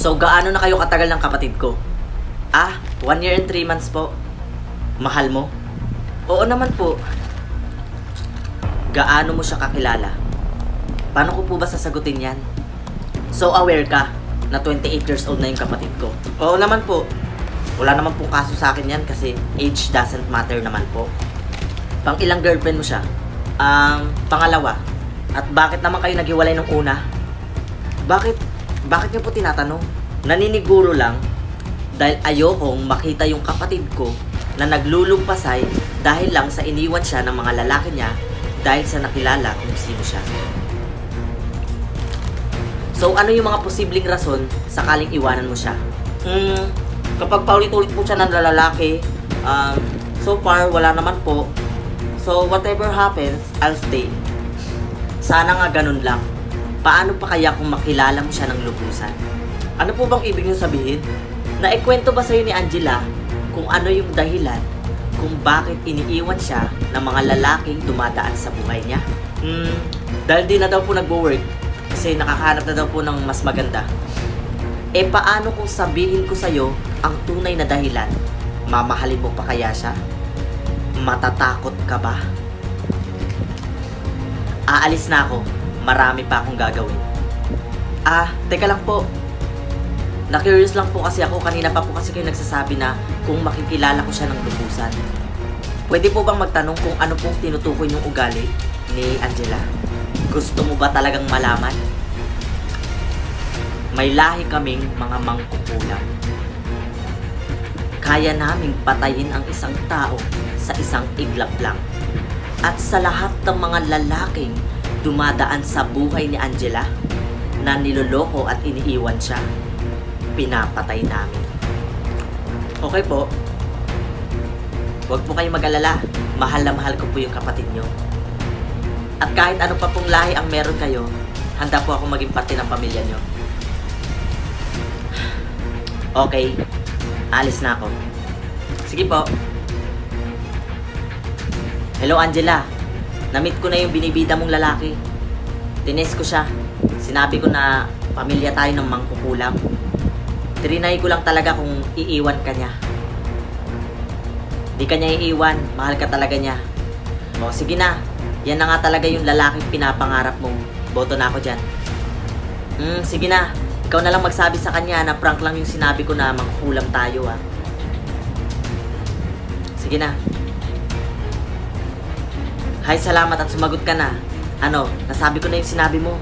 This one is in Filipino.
So, gaano na kayo katagal ng kapatid ko? Ah, one year and three months po. Mahal mo? Oo naman po. Gaano mo siya kakilala? Paano ko po ba sasagutin yan? So, aware ka na 28 years old na yung kapatid ko? Oo naman po. Wala naman pong kaso sa akin yan kasi age doesn't matter naman po. Pang ilang girlfriend mo siya? Ang pangalawa. At bakit naman kayo naghiwalay nung una? Bakit? Bakit niyo po tinatanong? Naniniguro lang dahil ayokong makita yung kapatid ko na naglulumpasay dahil lang sa iniwan siya ng mga lalaki niya dahil sa nakilala kung sino siya. So ano yung mga posibleng rason sakaling iwanan mo siya? Hmm, kapag paulit-ulit po siya ng lalaki, um, so far wala naman po. So whatever happens, I'll stay. Sana nga ganun lang. Paano pa kaya kung makilala mo siya ng lubusan? Ano po bang ibig niyo sabihin? Naikwento ba sa'yo ni Angela kung ano yung dahilan kung bakit iniiwan siya ng mga lalaking dumadaan sa buhay niya? Hmm, dahil di na daw po nagwo-work kasi nakakahanap na daw po ng mas maganda. Eh paano kung sabihin ko sa'yo ang tunay na dahilan? Mamahalin mo pa kaya siya? Matatakot ka ba? Aalis na ako. Marami pa akong gagawin. Ah, teka lang po. Na-curious lang po kasi ako. Kanina pa po kasi kayo nagsasabi na kung makikilala ko siya ng lubusan. Pwede po bang magtanong kung ano pong tinutukoy yung ugali ni Angela? Gusto mo ba talagang malaman? May lahi kaming mga mangkukulam. Kaya naming patayin ang isang tao sa isang iglap lang. At sa lahat ng mga lalaking dumadaan sa buhay ni Angela na niloloko at iniiwan siya, pinapatay namin. Okay po. Huwag po kayong mag-alala. Mahal na mahal ko po yung kapatid nyo. At kahit ano pa pong lahi ang meron kayo, handa po ako maging parte ng pamilya nyo. Okay. Alis na ako. Sige po. Hello Angela. Namit ko na yung binibida mong lalaki. Tines ko siya. Sinabi ko na pamilya tayo ng mangkukulam. Trinay ko lang talaga kung iiwan ka niya. Di ka niya iiwan, mahal ka talaga niya. O sige na, yan na nga talaga yung lalaking pinapangarap mo. Boto na ako dyan. Hmm, sige na. Ikaw na lang magsabi sa kanya na prank lang yung sinabi ko na mangkukulam tayo ah. Sige na. Hay, salamat at sumagot ka na. Ano, nasabi ko na yung sinabi mo.